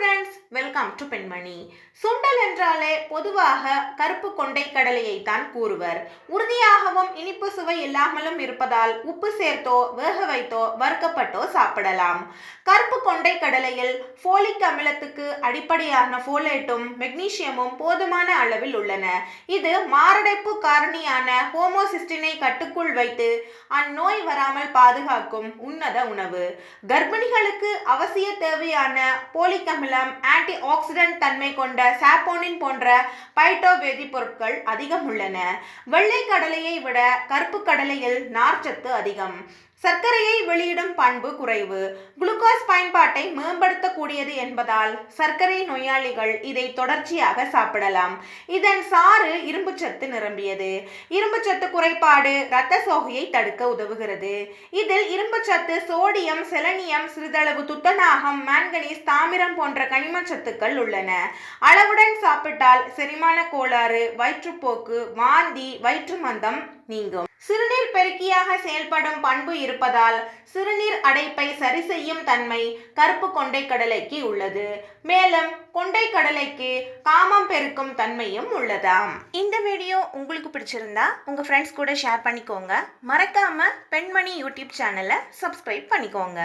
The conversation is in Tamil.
ஃப்ரெண்ட்ஸ் வெல்கம் டு பெண்மணி சுண்டல் என்றாலே பொதுவாக கருப்பு கொண்டை கடலையை தான் கூறுவர். உறுதியாகவும் இனிப்பு சுவை இல்லாமலும் இருப்பதால் உப்பு சேர்த்தோ வேக வைத்தோ வறுக்கப்பட்டோ சாப்பிடலாம். கருப்பு கொண்டை கடலையில் ஃபோலிக் அமிலத்துக்கு அடிப்படையான ஃபோலேட்டும் மெக்னீசியமும் போதுமான அளவில் உள்ளன. இது மாரடைப்பு காரணியான ஹோமோசிஸ்டினை கட்டுக்குள் வைத்து அந்நோய் வராமல் பாதுகாக்கும் உன்னத உணவு. கர்ப்பிணிகளுக்கு அவசிய தேவையான போலிக் அமிலம் ஆன்டி ஆக்சிடென்ட் தன்மை கொண்ட சாப்போனின் போன்ற பைட்டோ வேதிப்பொருட்கள் அதிகம் உள்ளன. வெள்ளை கடலையை விட கருப்பு கடலையில் நார்ச்சத்து அதிகம். சர்க்கரையை வெளியிடும் பண்பு குறைவு. குளுக்கோஸ் பயன்பாட்டை மேம்படுத்தக்கூடியது என்பதால் சர்க்கரை நோயாளிகள் இதை தொடர்ச்சியாக சாப்பிடலாம். இதன் சாறு இரும்புச்சத்து நிரம்பியது. இரும்புச்சத்து குறைபாடு இரத்த சோகையை தடுக்க உதவுகிறது. இதில் இரும்புச்சத்து சோடியம் செலனியம் சிறிதளவு துத்தநாகம் மாங்கனீஸ் தாமிரம் போன்ற கனிமச்சத்துக்கள் உள்ளன. அளவுடன் சாப்பிட்டால் செரிமான கோளாறு வயிற்றுப்போக்கு வாந்தி வயிற்று மந்தம் நீங்கும். சிறுநீர் பெருக்கியாக செயல்படும் பண்பு இருப்பதால் சிறுநீர் அடைப்பை சரி செய்யும் தன்மை கருப்பு கொண்டை கடலைக்கு உள்ளது. மேலும் கொண்டை கடலைக்கு காமம் பெருக்கும் தன்மையும் உள்ளதாம். இந்த வீடியோ உங்களுக்கு பிடிச்சிருந்தா உங்க ஃப்ரெண்ட்ஸ் கூட ஷேர் பண்ணிக்கோங்க. மறக்காம பெண்மணி யூடியூப் சேனலை சப்ஸ்கிரைப் பண்ணிக்கோங்க.